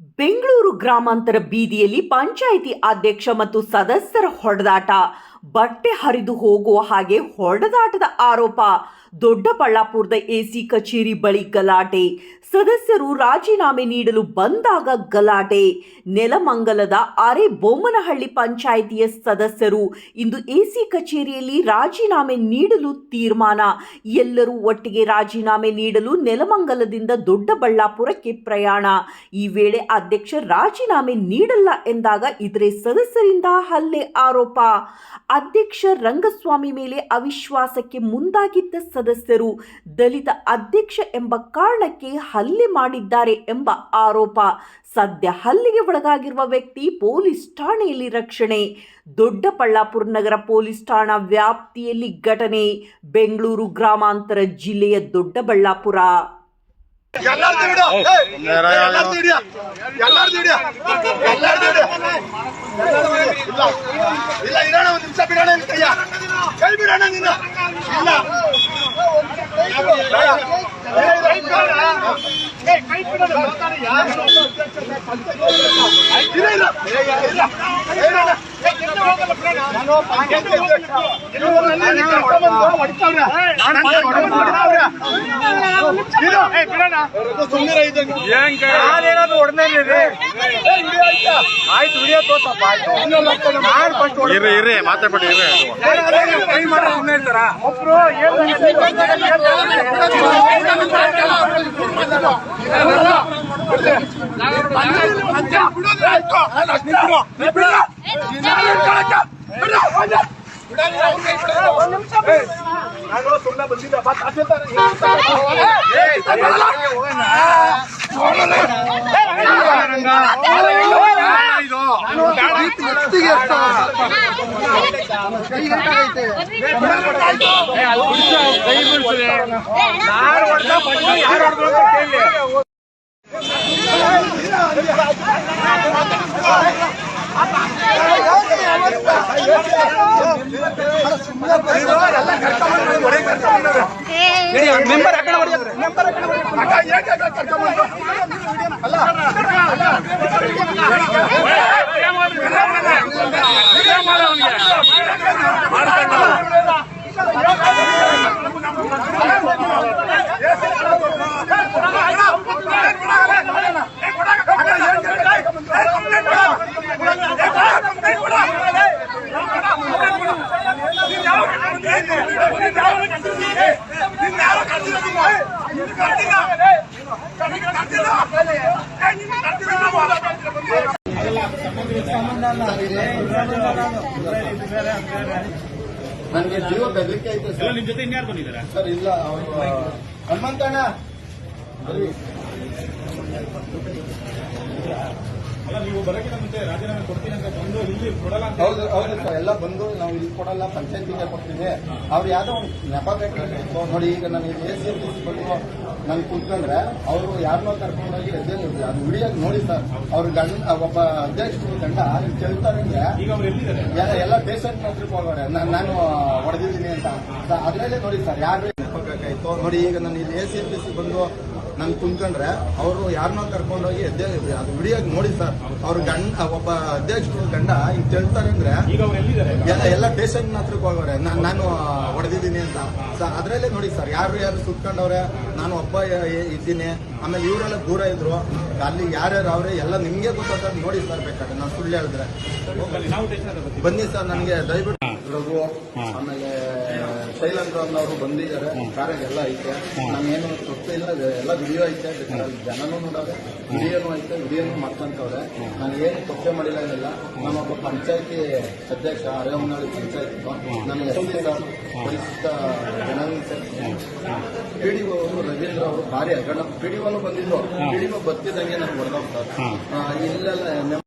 ಬೆಂಗಳೂರು ಗ್ರಾಮಾಂತರ ಬೀದಿಯಲ್ಲಿ ಪಂಚಾಯಿತಿ ಅಧ್ಯಕ್ಷ ಮತ್ತು ಸದಸ್ಯರ ಹೊಡೆದಾಟ. ಬಟ್ಟೆ ಹರಿದು ಹೋಗುವ ಹಾಗೆ ಹೊಡೆದಾಟದ ಆರೋಪ. ದೊಡ್ಡಬಳ್ಳಾಪುರದ ಎಸಿ ಕಚೇರಿ ಬಳಿ ಗಲಾಟೆ. ಸದಸ್ಯರು ರಾಜೀನಾಮೆ ನೀಡಲು ಬಂದಾಗ ಗಲಾಟೆ. ನೆಲಮಂಗಲದ ಅರೆ ಬೊಮ್ಮನಹಳ್ಳಿ ಪಂಚಾಯಿತಿಯ ಸದಸ್ಯರು ಇಂದು ಎಸಿ ಕಚೇರಿಯಲ್ಲಿ ರಾಜೀನಾಮೆ ನೀಡಲು ತೀರ್ಮಾನ. ಎಲ್ಲರೂ ಒಟ್ಟಿಗೆ ರಾಜೀನಾಮೆ ನೀಡಲು ನೆಲಮಂಗಲದಿಂದ ದೊಡ್ಡಬಳ್ಳಾಪುರಕ್ಕೆ ಪ್ರಯಾಣ. ಈ ವೇಳೆ ಅಧ್ಯಕ್ಷ ರಾಜೀನಾಮೆ ನೀಡಲ್ಲ ಎಂದಾಗ ಇತರೆ ಸದಸ್ಯರಿಂದ ಹಲ್ಲೆ ಆರೋಪ. ಅಧ್ಯಕ್ಷ ರಂಗಸ್ವಾಮಿ ಮೇಲೆ ಅವಿಶ್ವಾಸಕ್ಕೆ ಮುಂದಾಗಿದ್ದ ಸದಸ್ಯರು ದಲಿತ ಅಧ್ಯಕ್ಷ ಎಂಬ ಕಾರಣಕ್ಕೆ ಹಲ್ಲೆ ಮಾಡಿದ್ದಾರೆ ಎಂಬ ಆರೋಪ. ಸದ್ಯ ಹಲ್ಲೆಗೆ ಒಳಗಾಗಿರುವ ವ್ಯಕ್ತಿ ಪೊಲೀಸ್ ಠಾಣೆಯಲ್ಲಿ ರಕ್ಷಣೆ. ದೊಡ್ಡಬಳ್ಳಾಪುರ ನಗರ ಪೊಲೀಸ್ ಠಾಣಾ ವ್ಯಾಪ್ತಿಯಲ್ಲಿ ಘಟನೆ. ಬೆಂಗಳೂರು ಗ್ರಾಮಾಂತರ ಜಿಲ್ಲೆಯ ದೊಡ್ಡಬಳ್ಳಾಪುರ. ಎಲ್ಲಾರ್ದು ಹಿಡಿಯೋ. ಏಯ್, ಎಲ್ಲಾರ್ದು ಹಿಡಿಯೋ. ಎಲ್ಲಾರ್ದು ಹಿಡಿಯೋ. ಎಲ್ಲಾರ್ದು ಹಿಡಿಯೋ. ಇಲ್ಲ ಇಲ್ಲ ಇರೋಣ ಒಂದ್ ನಿಮಿಷ ಬಿಡೋಣ ನಿನ್ ಕೈಯ ಕೈ ಬಿಡೋಣ ನೀನು ಇಲ್ಲ ಇಲ್ಲ, ಇರ್ರಿ ಇರ್ರಿ ಮಾತಾಡ್ಬೇಡಿ ಇರ್ರಿ. ಕೈ ಮಾಡಿ ಸುಮ್ಮನೆ ಇರ್ತಾರ ಒಬ್ರು ಬಿಡೋದ್ರೆ Ano, tungna ba sila? Ba't atin tayo? Hey! Tayo na lang! Wala na! ಯಾರು ಹೊಡೆದ ಫಸ್ಟ್ ಯಾರು ಹೊಡೆದ್ರು ಅಂತ ಕೇಳಿ ಮೆಂಬರ್ ಯಾಕಡೆ ನನಗೆ ಜೀವ ಬೆದರಿಕೆ ಐತೆ ಸರ್. ನಿಮ್ ಜೊತೆ ಇನ್ಯಾರು ಬಂದಿದ್ದಾರೆ? ಸರ್ ಇಲ್ಲ ಹನುಮಂತಣ್ಣ ಬರ್ರಿ. ಅಲ್ಲ ನೀವು ಬರೋಕ್ಕಿಂತ ಮುಂಚೆ ರಾಜೀನಾಮೆ ಕೊಡ್ತೀನಿ ಅಂತ ಬಂದು ಇಲ್ಲಿ ಕೊಡಲ್ಲ ಹೌದು ಹೌದು ಸರ್. ಎಲ್ಲ ಬಂದು ನಾವು ಇಲ್ಲಿ ಕೊಡಲ್ಲ ಪಂಚಾಯತಿಗೆ ಕೊಡ್ತೀವಿ. ಅವ್ರು ಯಾವ್ದೋ ಒಂದು ನೆಪ ಬೇಕು ನೋಡಿ ಈಗ ನಾನು ಎ ಸಿ ಎಂ ಬಂದು ನಾನು ಕೂತ್ಕೊಂಡ್ರೆ ಅವರು ಯಾರನ್ನೋ ಕರ್ಕೊಂಡೋಗಿ ಹೋಗಿ ಅದು ವಿಡಿಯೋಗೆ ನೋಡಿ ಸರ್. ಅವ್ರ ಗಂಡ ಒಬ್ಬ ಅಧ್ಯಕ್ಷರು ಗಂಡ ಇಲ್ಲಿ ಕೇಳ್ತಾರೆ ಅಂದ್ರೆ ಈಗ ಅವ್ರು ಎಲ್ಲಿದ್ದಾರೆ? ಎಲ್ಲ- ಎಲ್ಲ ಪೇಷಂಟ್ ಹತ್ರಕ್ಕೆ ಹೋಗೋರೆ. ನಾನು ನಾನು ಹೊಡೆದಿದ್ದೀನಿ ಅಂತ. ಅದರಲ್ಲೇ ನೋಡಿ ಸರ್ ಯಾರು ನೆಪಬೇಕಾಯ್ತು ನೋಡಿ ಈಗ ನಾನು ಇಲ್ಲಿ ಎ ಸಿ ಎಂ ಬಂದು ನಾನು ಕುಂತ್ಕೊಂಡ್ರೆ ಅವರು ಯಾರನ್ನೋ ಕರ್ಕೊಂಡೋಗಿ ಅಧ್ಯಕ್ಷ ಅದು ವಿಡಿಯೋಗೆ ನೋಡಿ ಸರ್ ಅವ್ರ ಗಂಡ ಒಬ್ಬ ಅಧ್ಯಕ್ಷರು ಗಂಡ ಈಗ ತಿಳ್ತಾರೆ ಅಂದ್ರೆ ಎಲ್ಲ ಎಲ್ಲ ಪೇಷಂಟ್ ಹತ್ರಕ್ಕೆ ಹೋಗವ್ರೆ ನಾನ್- ನಾನು ಹೊಡೆದಿದ್ದೀನಿ ಅಂತ. ಸರ್ ಅದ್ರಲ್ಲೇ ನೋಡಿ ಸರ್ ಯಾರು ಯಾರು ಸುತ್ಕೊಂಡವ್ರೆ ನಾನು ಒಬ್ಬ ಇದ್ದೀನಿ. ಆಮೇಲೆ ಇವರೆಲ್ಲ ದೂರ ಇದ್ರು. ಅಲ್ಲಿ ಯಾರ್ಯಾರು ಅವ್ರೆ ಎಲ್ಲ ನಿಮ್ಗೆ ಗೊತ್ತಾಗ ನೋಡಿ ಸರ್ ಬೇಕಾದ್ರೆ ನಾನು ಸುಳ್ಳು ಹೇಳಿದ್ರೆ. ಬನ್ನಿ ಸರ್ ನನಗೆ ದಯವಿಟ್ಟು ರಘು ಆಮೇಲೆ ಶೈಲೇಂದ್ರ ಅವರು ಬಂದಿದ್ದಾರೆ. ಕಾರ್ಯ ಎಲ್ಲ ಐತೆ. ನಾನೇನು ತೃಪ್ತಿ ಇಲ್ಲ. ಎಲ್ಲ ವಿಡಿಯೋ ಐತೆ. ಜನನು ಜನನೂ ನೋಡೋರೆ ವಿಡಿಯೋನು ಐತೆ. ವಿಡಿಯೋನು ಮಾಡ್ಕೊಂತವ್ರೆ ನಾನು ಏನು ತಪ್ಪೇ ಮಾಡಿಲ್ಲ ಏನಿಲ್ಲ ನಮ್ಮೊಬ್ಬ ಪಂಚಾಯತಿ ಅಧ್ಯಕ್ಷ ಅರೆಹೊನ್ನಳ್ಳಿ ಪಂಚಾಯತಿ ನನಗೆ ಎಸ್ ಸಿ ಸರ್ ಪರಿಶಿಷ್ಟ ಜನಾಂಗ ಪಿ ಡಿ ಅವರು ರವೀಂದ್ರ ಅವರು ಭಾರಿ ಅಗಣ ಪಿ ಡಿ ಬಂದಿದ್ದು ಪಿ ಡಿ ಬರ್ತಿದ್ದಂಗೆ ನಮ್ಗೆ ಹೊಡೆದೋಗ್ತಾರೆ ಇಲ್ಲೆಲ್ಲ